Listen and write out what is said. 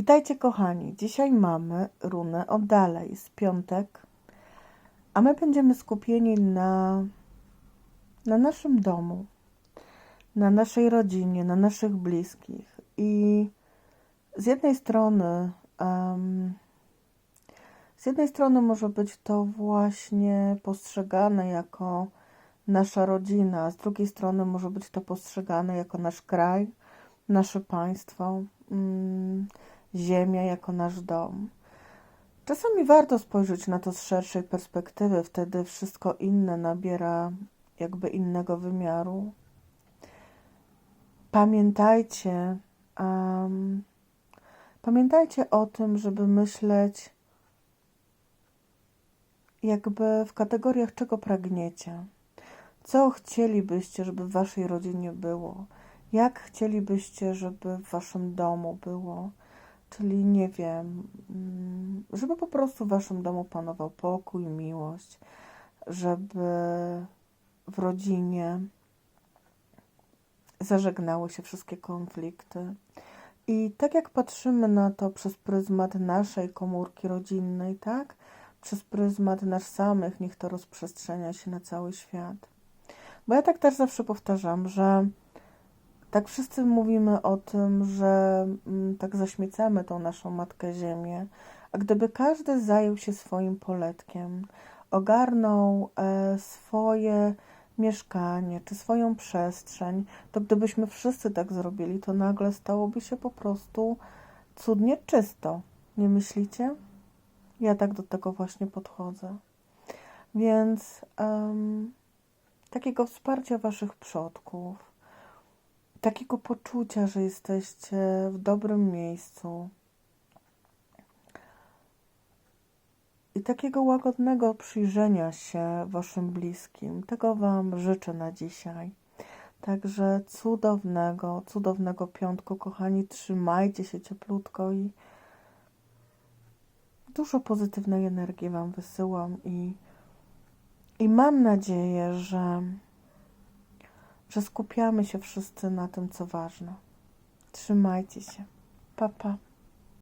Witajcie kochani. Dzisiaj mamy runę oddalej, z piątek, a my będziemy skupieni na, na naszym domu, na naszej rodzinie, na naszych bliskich. I z jednej strony, em, z jednej strony może być to właśnie postrzegane jako nasza rodzina, a z drugiej strony może być to postrzegane jako nasz kraj, nasze państwo, mm, ziemia jako nasz dom. Czasami warto spojrzeć na to z szerszej perspektywy, wtedy wszystko inne nabiera jakby innego wymiaru. Pamiętajcie, em, pamiętajcie o tym, żeby myśleć jakby w kategoriach czego pragniecie. Co chcielibyście, żeby w waszej rodzinie było? Jak chcielibyście, żeby w waszym domu było? Czyli nie wiem, mm, żeby po prostu w waszym domu panował pokój, miłość, żeby w rodzinie zażegnały się wszystkie konflikty. I tak jak patrzymy na to przez pryzmat naszej komórki rodzinnej, tak? Przez pryzmat nas samych, niech to rozprzestrzenia się na cały świat. Bo ja tak też zawsze powtarzam, że tak wszyscy mówimy o tym, że mm, tak zaśmiecamy tą naszą Matkę Ziemię, a gdyby każdy zajął się swoim poletkiem, ogarnął e, swoje mieszkanie czy swoją przestrzeń, to gdybyśmy wszyscy tak zrobili, to nagle stałoby się po prostu cudnie czysto. Nie myślicie? Ja tak do tego właśnie podchodzę. Więc em, takiego wsparcia Waszych przodków, takiego poczucia, że jesteście w dobrym miejscu i takiego łagodnego przyjrzenia się Waszym bliskim. Tego Wam życzę na dzisiaj. Także cudownego, cudownego piątku, kochani. Trzymajcie się cieplutko i dużo pozytywnej energii Wam wysyłam i, i mam nadzieję, że, że skupiamy się wszyscy na tym, co ważne. Trzymajcie się. Pa, pa.